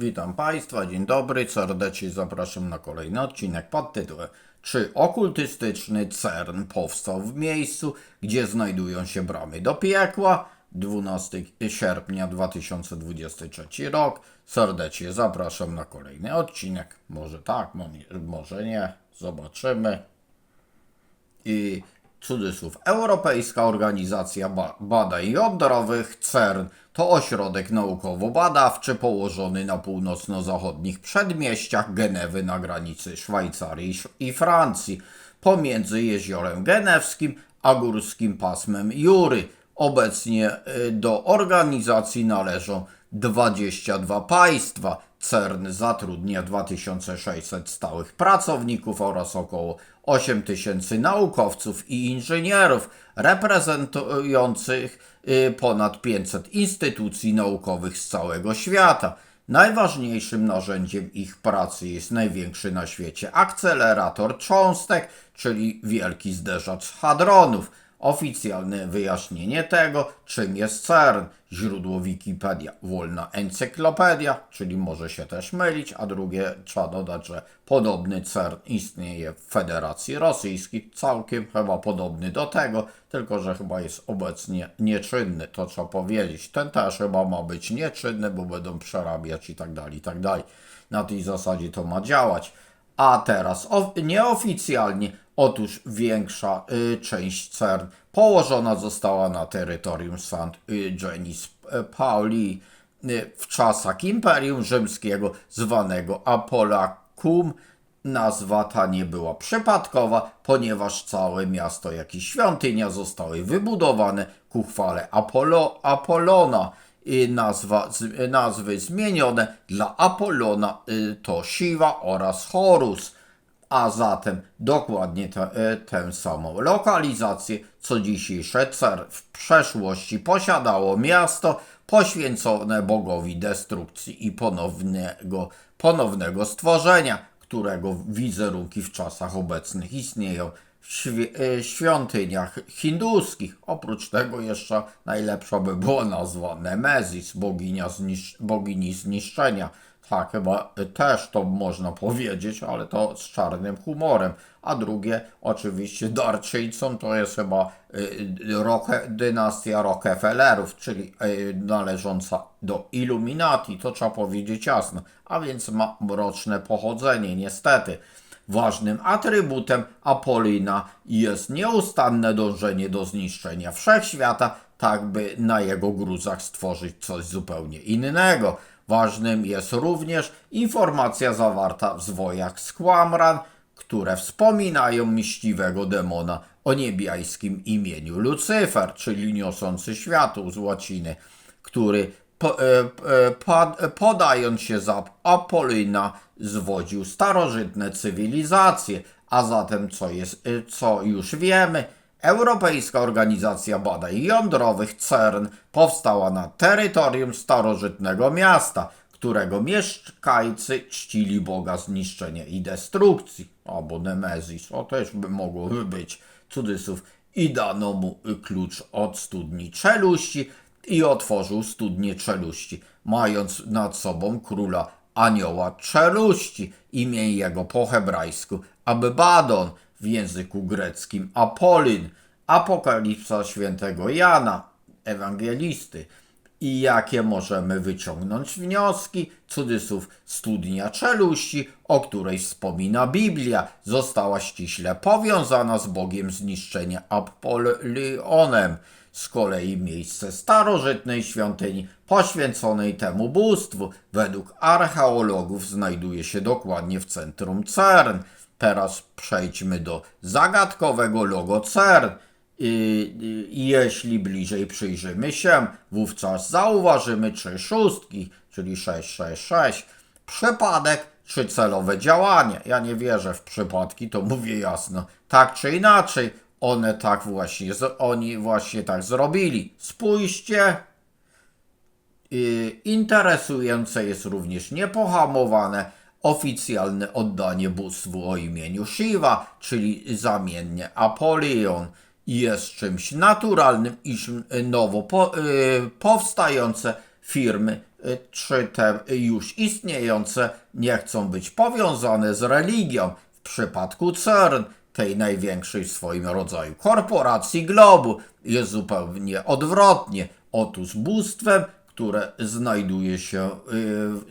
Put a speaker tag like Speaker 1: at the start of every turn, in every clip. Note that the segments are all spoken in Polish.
Speaker 1: Witam Państwa, dzień dobry, serdecznie zapraszam na kolejny odcinek pod tytułem Czy okultystyczny CERN powstał w miejscu, gdzie znajdują się bramy do piekła? 12 sierpnia 2023 rok. Serdecznie zapraszam na kolejny odcinek. Może tak, mo- może nie, zobaczymy. I cudzysłów. Europejska Organizacja ba Badań Jądrowych CERN to ośrodek naukowo-badawczy położony na północno-zachodnich przedmieściach Genewy na granicy Szwajcarii i Francji, pomiędzy jeziorem genewskim a górskim pasmem Jury. Obecnie y, do organizacji należą 22 państwa. CERN zatrudnia 2600 stałych pracowników oraz około 8000 naukowców i inżynierów reprezentujących ponad 500 instytucji naukowych z całego świata. Najważniejszym narzędziem ich pracy jest największy na świecie akcelerator cząstek, czyli wielki zderzacz hadronów. Oficjalne wyjaśnienie tego, czym jest CERN, źródło Wikipedia, wolna encyklopedia, czyli może się też mylić, a drugie trzeba dodać, że podobny CERN istnieje w Federacji Rosyjskiej, całkiem chyba podobny do tego, tylko że chyba jest obecnie nieczynny, to trzeba powiedzieć. Ten też chyba ma być nieczynny, bo będą przerabiać i tak dalej, i tak dalej. Na tej zasadzie to ma działać. A teraz nieoficjalnie, otóż większa y, część CERN położona została na terytorium St. y, Denis y, Pauli y, w czasach Imperium Rzymskiego zwanego Apolacum. Nazwa ta nie była przypadkowa, ponieważ całe miasto, jak i świątynia zostały wybudowane ku chwale Apollo, Apollona i nazwa, nazwy zmienione dla Apollona y, to Siwa oraz Horus, a zatem dokładnie te, e, tę samą lokalizację, co dzisiejsze CER w przeszłości posiadało miasto poświęcone bogowi destrukcji i ponownego, ponownego stworzenia, którego wizerunki w czasach obecnych istnieją w e, świątyniach hinduskich. Oprócz tego jeszcze najlepsza by była nazwa Nemezis, bogini zniszczenia. Tak, chyba y, też to można powiedzieć, ale to z czarnym humorem. A drugie, oczywiście, darczyńcą to jest chyba y, Roque, dynastia Rockefellerów, czyli y, należąca do Illuminati, to trzeba powiedzieć jasno, a więc ma mroczne pochodzenie, niestety. Ważnym atrybutem Apolina jest nieustanne dążenie do zniszczenia wszechświata, tak by na jego gruzach stworzyć coś zupełnie innego. Ważnym jest również informacja zawarta w zwojach z Qamran, które wspominają myśliwego demona o niebiańskim imieniu Lucyfer, czyli niosący światło z łaciny, który e, e, podając się za Apolina zwodził starożytne cywilizacje, a zatem co, jest, e, co już wiemy, Europejska Organizacja Badań Jądrowych CERN powstała na terytorium starożytnego miasta, którego mieszkańcy czcili Boga zniszczenia i destrukcji, albo Nemezis, o też by mogłoby być, cudzysłów, i dano mu klucz od studni czeluści i otworzył studnię czeluści, mając nad sobą króla anioła czeluści, imię jego po hebrajsku Abbadon, w języku greckim Apolin, Apokalipsa świętego Jana, ewangelisty. I jakie możemy wyciągnąć wnioski? Cudzysłów studnia czeluści, o której wspomina Biblia, została ściśle powiązana z Bogiem zniszczenia Apollionem. Z kolei miejsce starożytnej świątyni poświęconej temu bóstwu według archeologów znajduje się dokładnie w centrum CERN. Teraz przejdźmy do zagadkowego logo CERN. I, jeśli bliżej przyjrzymy się, wówczas zauważymy trzy szóstki, czyli 666. Przypadek czy celowe działanie. Ja nie wierzę w przypadki, to mówię jasno. Tak czy inaczej, one tak właśnie, oni właśnie tak zrobili. Spójrzcie, Interesujące jest również niepohamowane oficjalne oddanie bóstwu o imieniu Shiva, czyli zamiennie Apollyon. Jest czymś naturalnym, iż nowo po, y, powstające firmy y, czy te już istniejące nie chcą być powiązane z religią. W przypadku CERN, tej największej w swoim rodzaju korporacji globu, jest zupełnie odwrotnie. Otóż bóstwem, które znajduje się,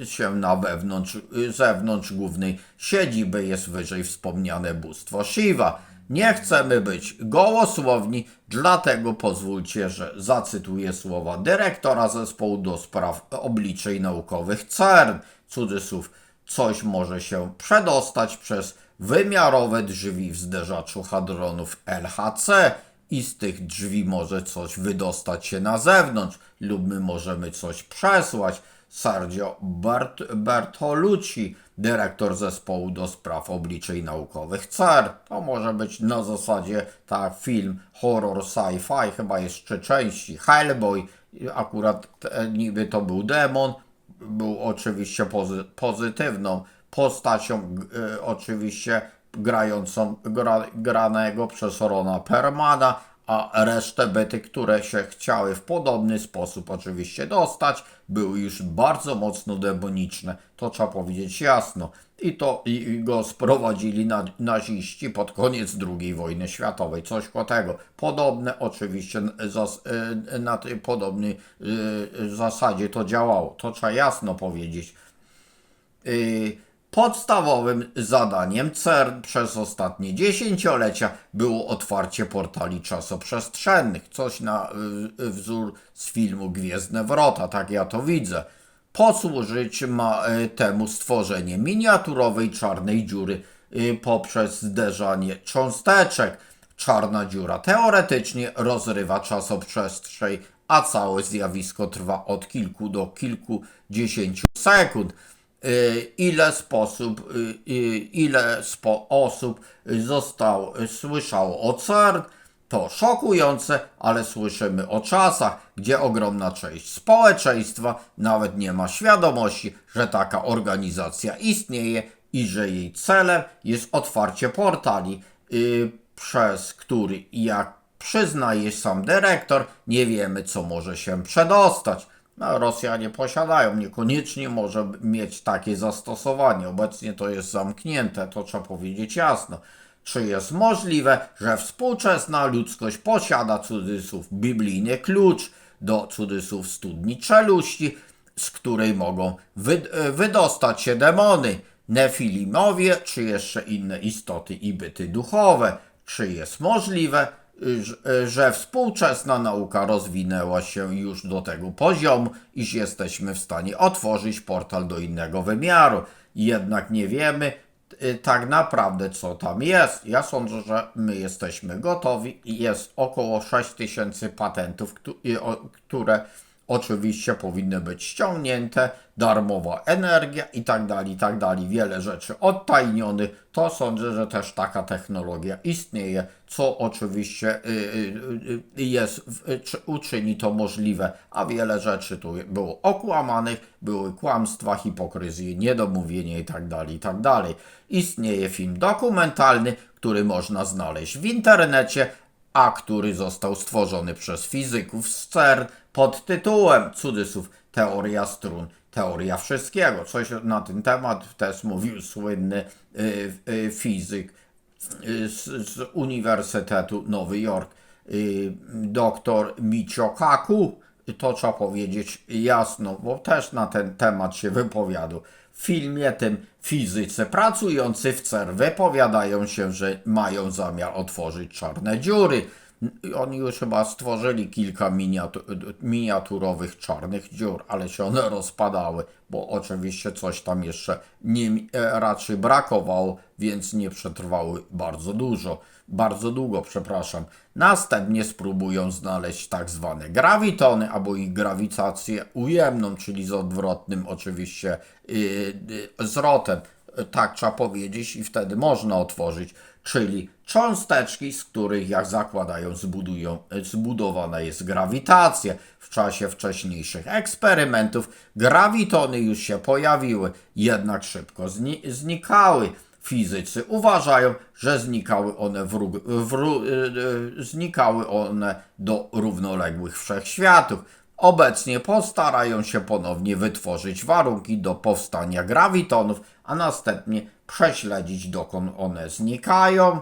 Speaker 1: y, się na wewnątrz, y, zewnątrz głównej siedziby, jest wyżej wspomniane bóstwo Shiva. Nie chcemy być gołosłowni, dlatego pozwólcie, że zacytuję słowa dyrektora zespołu do spraw obliczeń naukowych CERN. Cudzysłów, coś może się przedostać przez wymiarowe drzwi w zderzaczu hadronów LHC i z tych drzwi może coś wydostać się na zewnątrz lub my możemy coś przesłać. Sergio Bert Bertolucci, dyrektor zespołu do spraw obliczeń naukowych CER. To może być na zasadzie tak film horror sci-fi, chyba jeszcze części. Hellboy, akurat e, niby to był demon, był oczywiście pozy pozytywną postacią, e, oczywiście grającą, gra, granego przez Rona Permana, a resztę byty, które się chciały w podobny sposób oczywiście dostać, były już bardzo mocno demoniczne. To trzeba powiedzieć jasno. I to i, go sprowadzili na, naziści pod koniec II wojny światowej. Coś koło tego. Podobne oczywiście zas, e, na tej podobnej e, zasadzie to działało. To trzeba jasno powiedzieć. Y, Podstawowym zadaniem CERN przez ostatnie dziesięciolecia było otwarcie portali czasoprzestrzennych, coś na y, wzór z filmu Gwiezdne Wrota, tak ja to widzę. Posłużyć ma y, temu stworzenie miniaturowej czarnej dziury y, poprzez zderzanie cząsteczek. Czarna dziura teoretycznie rozrywa czasoprzestrzeń, a całe zjawisko trwa od kilku do kilkudziesięciu sekund. Y, ile sposób, y, y, ile spo osób zostało, słyszało o CERN, to szokujące, ale słyszymy o czasach, gdzie ogromna część społeczeństwa nawet nie ma świadomości, że taka organizacja istnieje i że jej celem jest otwarcie portali, y, przez który, jak przyznaje sam dyrektor, nie wiemy, co może się przedostać. No, Rosjanie posiadają, niekoniecznie może mieć takie zastosowanie. Obecnie to jest zamknięte, to trzeba powiedzieć jasno. Czy jest możliwe, że współczesna ludzkość posiada cudzysłów biblijny klucz do cudzysłów studni czeluści, z której mogą wy, e, wydostać się demony, nefilimowie, czy jeszcze inne istoty i byty duchowe? Czy jest możliwe, że- współczesna nauka rozwinęła się już do tego poziomu, iż jesteśmy w stanie otworzyć portal do innego wymiaru. Jednak nie wiemy y, tak naprawdę, co tam jest. Ja sądzę, że my jesteśmy gotowi i jest około 6000 patentów, któ- y, które oczywiście powinny być ściągnięte, darmowa energia i tak dalej, i tak dalej, wiele rzeczy odtajnionych, to sądzę, że też taka technologia istnieje, co oczywiście y, y, y, jest, uczyni to możliwe, a wiele rzeczy tu było okłamanych, były kłamstwa, hipokryzje, niedomówienie i tak dalej, i tak dalej. Istnieje film dokumentalny, który można znaleźć w internecie, a który został stworzony przez fizyków z CERN pod tytułem cudzysłów Teoria strun, teoria wszystkiego. Coś na ten temat też mówił słynny y, y, fizyk y, z, z Uniwersytetu Nowy Jork, y, doktor Michio Kaku. To trzeba powiedzieć jasno, bo też na ten temat się wypowiadał. W filmie tym fizycy pracujący w CERN wypowiadają się, że mają zamiar otworzyć czarne dziury. Oni już chyba stworzyli kilka miniatu miniaturowych czarnych dziur, ale się one rozpadały, bo oczywiście coś tam jeszcze nie, e, raczej brakowało, więc nie przetrwały bardzo dużo, bardzo długo, przepraszam. Następnie spróbują znaleźć tak zwane grawitony, albo ich grawitację ujemną, czyli z odwrotnym oczywiście yy, yy, zwrotem tak trzeba powiedzieć, i wtedy można otworzyć, czyli cząsteczki, z których, jak zakładają, zbudują, zbudowana jest grawitacja. W czasie wcześniejszych eksperymentów grawitony już się pojawiły, jednak szybko zni znikały. Fizycy uważają, że znikały one, w w y- y- znikały one do równoległych wszechświatów. Obecnie postarają się ponownie wytworzyć warunki do powstania grawitonów, a następnie prześledzić dokąd one znikają.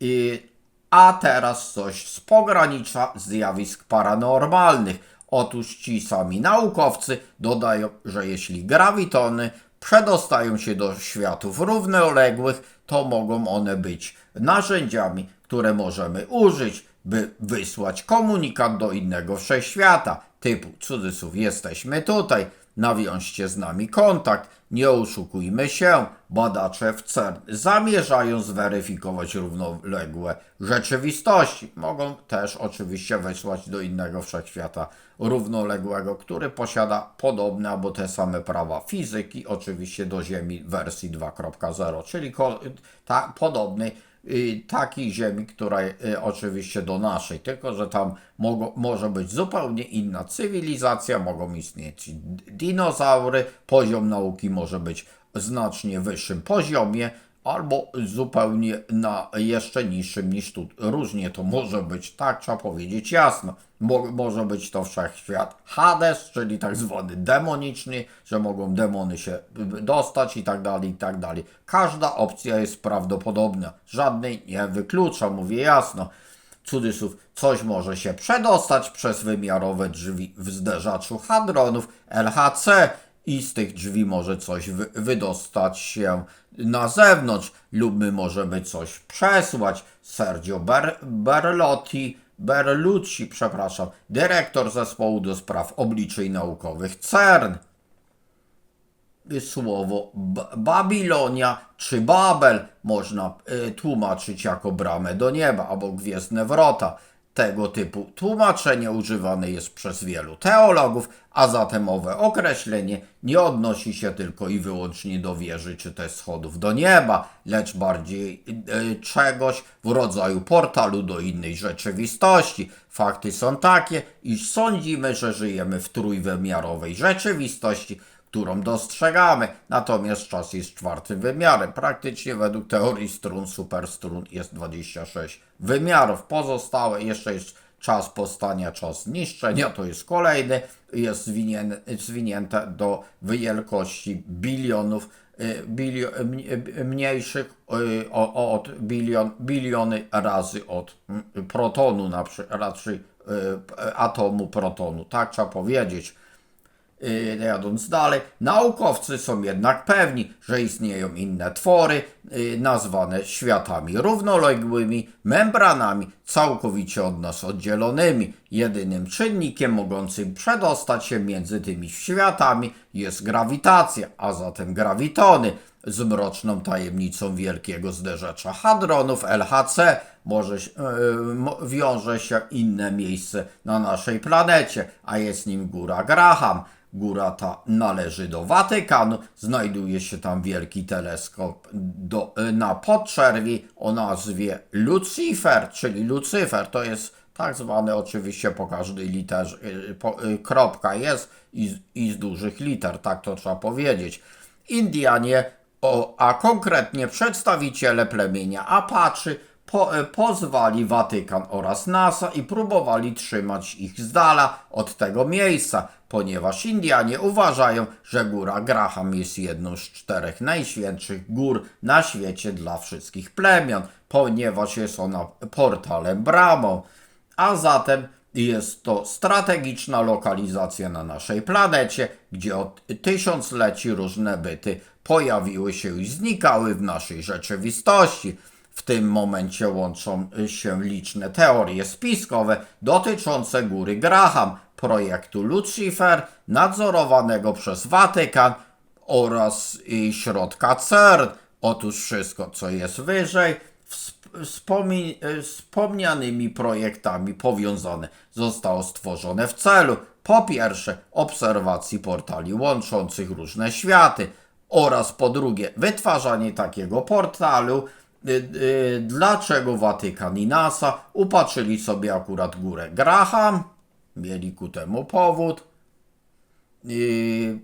Speaker 1: I, a teraz coś z pogranicza zjawisk paranormalnych. Otóż ci sami naukowcy dodają, że jeśli grawitony przedostają się do światów równoległych, to mogą one być narzędziami, które możemy użyć, by wysłać komunikat do innego wszechświata, typu cudzysłów jesteśmy tutaj, nawiążcie z nami kontakt, nie oszukujmy się, badacze w CERN zamierzają zweryfikować równoległe rzeczywistości. Mogą też oczywiście wysłać do innego wszechświata równoległego, który posiada podobne albo te same prawa fizyki, oczywiście do Ziemi wersji 2.0, czyli ta, podobnej y, takiej ziemi, która y, oczywiście do naszej, tylko że tam może być zupełnie inna cywilizacja, mogą istnieć dinozaury, poziom nauki może być znacznie wyższym poziomie, albo zupełnie na jeszcze niższym niż tu. Różnie to może być, tak trzeba powiedzieć jasno. Mo może być to wszechświat Hades, czyli tak zwany demoniczny, że mogą demony się dostać i tak dalej, i tak dalej. Każda opcja jest prawdopodobna, żadnej nie wyklucza, mówię jasno. Cudzysłów, coś może się przedostać przez wymiarowe drzwi w zderzaczu hadronów LHC i z tych drzwi może coś wy wydostać się na zewnątrz lub my możemy coś przesłać. Sergio Ber Berlotti, Berlucci, przepraszam, dyrektor zespołu do spraw obliczeń naukowych CERN. Słowo Babilonia czy Babel można y, tłumaczyć jako bramę do nieba albo gwiezdne wrota. Tego typu tłumaczenie używane jest przez wielu teologów, a zatem owe określenie nie odnosi się tylko i wyłącznie do wieży czy też schodów do nieba, lecz bardziej y, czegoś w rodzaju portalu do innej rzeczywistości. Fakty są takie, iż sądzimy, że żyjemy w trójwymiarowej rzeczywistości, którą dostrzegamy, natomiast czas jest czwartym wymiarem. Praktycznie według teorii strun, superstrun jest 26 wymiarów. Pozostałe jeszcze jest czas powstania, czas zniszczenia, to jest kolejny, jest zwinięte, do wielkości bilionów, y, bilio, mniejszych y, o- od bilion, biliony razy od mm, protonu, na przykład, raczej y, atomu protonu, tak trzeba powiedzieć. Yy, jadąc dalej, naukowcy są jednak pewni, że istnieją inne twory, yy, nazwane światami równoległymi, membranami całkowicie od nas oddzielonymi. Jedynym czynnikiem mogącym przedostać się między tymi światami jest grawitacja, a zatem grawitony. Z mroczną tajemnicą wielkiego zderzacza hadronów LHC może, yy, wiąże się inne miejsce na naszej planecie, a jest nim góra Graham. Góra ta należy do Watykanu, znajduje się tam wielki teleskop do, na podczerwi o nazwie Lucifer, czyli Lucyfer, to jest tak zwane oczywiście po każdej literze, y, po, y, kropka jest i, i z dużych liter, tak to trzeba powiedzieć. Indianie, o, a konkretnie przedstawiciele plemienia Apaczy, po, e, pozwali Watykan oraz NASA i próbowali trzymać ich z dala od tego miejsca, ponieważ Indianie uważają, że góra Graham jest jedną z czterech najświętszych gór na świecie dla wszystkich plemion, ponieważ jest ona portalem bramą. A zatem jest to strategiczna lokalizacja na naszej planecie, gdzie od tysiącleci różne byty pojawiły się i znikały w naszej rzeczywistości. W tym momencie łączą się liczne teorie spiskowe dotyczące góry Graham, projektu Lucifer, nadzorowanego przez Watykan oraz środka CERN. Otóż wszystko, co jest wyżej, wspomnianymi projektami powiązane. Zostało stworzone w celu po pierwsze obserwacji portali łączących różne światy oraz po drugie wytwarzanie takiego portalu, y, y, dlaczego Watykan i NASA upatrzyli sobie akurat górę Graham, mieli ku temu powód, y,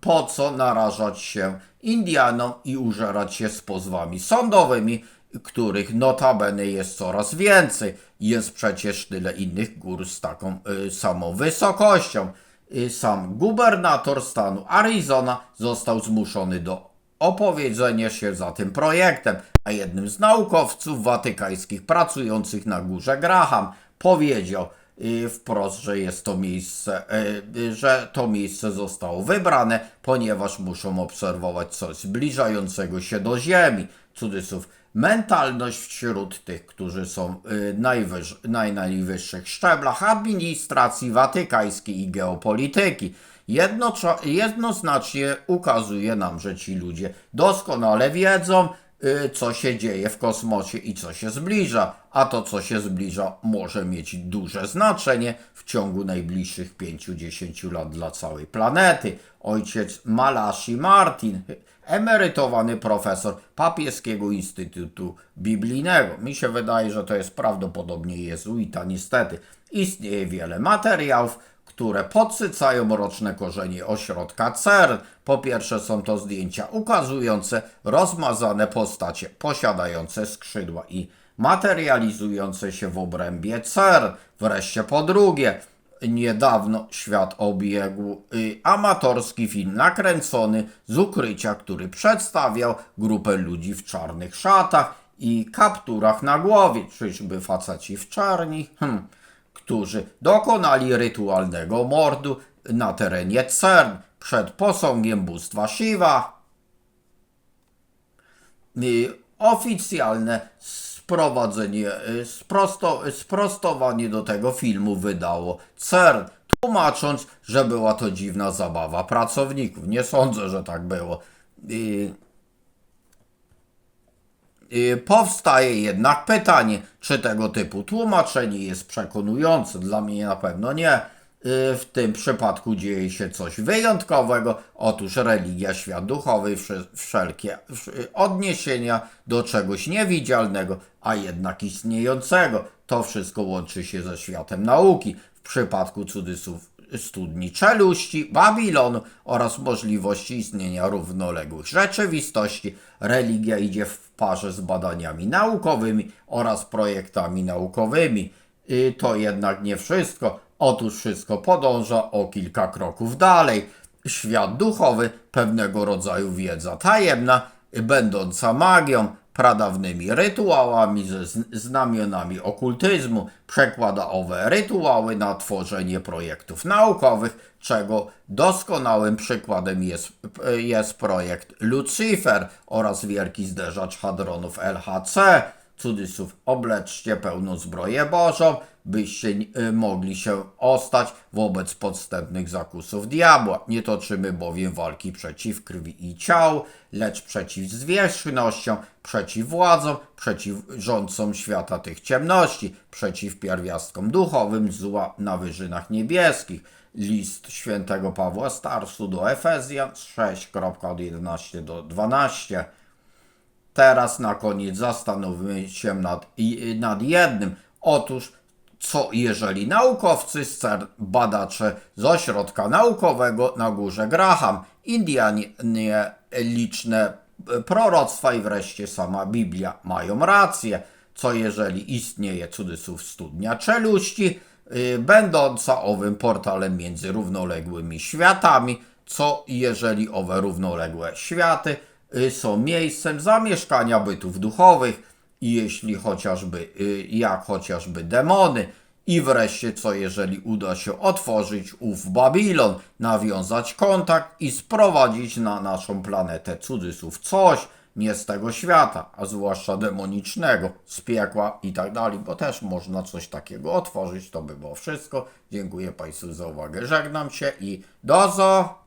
Speaker 1: po co narażać się Indianom i użerać się z pozwami sądowymi których notabene jest coraz więcej. Jest przecież tyle innych gór z taką y, samą wysokością. Y, sam gubernator stanu Arizona został zmuszony do opowiedzenia się za tym projektem, a jednym z naukowców watykańskich pracujących na górze Graham powiedział y, wprost, że jest to miejsce, y, y, że to miejsce zostało wybrane, ponieważ muszą obserwować coś zbliżającego się do Ziemi. Cudzysłów, mentalność wśród tych, którzy są y, najwyż, na najwyższych szczeblach administracji watykańskiej i geopolityki. Jednoczo- jednoznacznie ukazuje nam, że ci ludzie doskonale wiedzą, co się dzieje w kosmosie i co się zbliża, a to, co się zbliża, może mieć duże znaczenie w ciągu najbliższych 5-10 lat dla całej planety. Ojciec Malachi Martin, emerytowany profesor Papieskiego Instytutu Biblijnego. Mi się wydaje, że to jest prawdopodobnie jezuita, niestety. Istnieje wiele materiałów, które podsycają mroczne korzenie ośrodka CERN. Po pierwsze są to zdjęcia ukazujące rozmazane postacie posiadające skrzydła i materializujące się w obrębie CERN. Wreszcie po drugie, niedawno świat obiegł y, amatorski film nakręcony z ukrycia, który przedstawiał grupę ludzi w czarnych szatach i kapturach na głowie. Czyżby faceci w czarni? Hm którzy dokonali rytualnego mordu na terenie CERN przed posągiem bóstwa Shiva. Oficjalne sprowadzenie, y, sprosto, sprostowanie do tego filmu wydało CERN, tłumacząc, że była to dziwna zabawa pracowników. Nie sądzę, że tak było. Powstaje jednak pytanie, czy tego typu tłumaczenie jest przekonujące. Dla mnie na pewno nie. Y, W tym przypadku dzieje się coś wyjątkowego. Otóż religia, świat duchowy, wsze- wszelkie wsz- odniesienia do czegoś niewidzialnego, a jednak istniejącego. To wszystko łączy się ze światem nauki. W przypadku cudzysłów studni czeluści, Babilonu oraz możliwości istnienia równoległych rzeczywistości. Religia idzie w parze z badaniami naukowymi oraz projektami naukowymi. I to jednak nie wszystko. Otóż wszystko podąża o kilka kroków dalej. Świat duchowy, pewnego rodzaju wiedza tajemna, będąca magią, pradawnymi rytuałami ze zn- znamionami okultyzmu, przekłada owe rytuały na tworzenie projektów naukowych, czego doskonałym przykładem jest, jest projekt Lucifer oraz wielki zderzacz hadronów LHC. Cudzysłów, obleczcie pełną zbroję Bożą, byście y, mogli się ostać wobec podstępnych zakusów diabła. Nie toczymy bowiem walki przeciw krwi i ciału, lecz przeciw zwierzchnościom, przeciw władzom, przeciw rządcom świata tych ciemności, przeciw pierwiastkom duchowym zła na wyżynach niebieskich. List świętego Pawła Starsu do Efezjan 6, od 11 do 12. Teraz na koniec zastanówmy się nad, nad jednym. Otóż, co jeżeli naukowcy badacze z ośrodka naukowego na górze Graham, Indianie, liczne e, proroctwa i wreszcie sama Biblia mają rację. Co jeżeli istnieje cudzysłów studnia czeluści, y, będąca owym portalem między równoległymi światami, co jeżeli owe równoległe światy są miejscem zamieszkania bytów duchowych, jeśli chociażby, y, jak chociażby demony, i wreszcie, co jeżeli uda się otworzyć ów Babilon, nawiązać kontakt i sprowadzić na naszą planetę cudzysłów coś nie z tego świata, a zwłaszcza demonicznego, z piekła i tak dalej, bo też można coś takiego otworzyć. To by było wszystko. Dziękuję Państwu za uwagę. Żegnam się i do zo!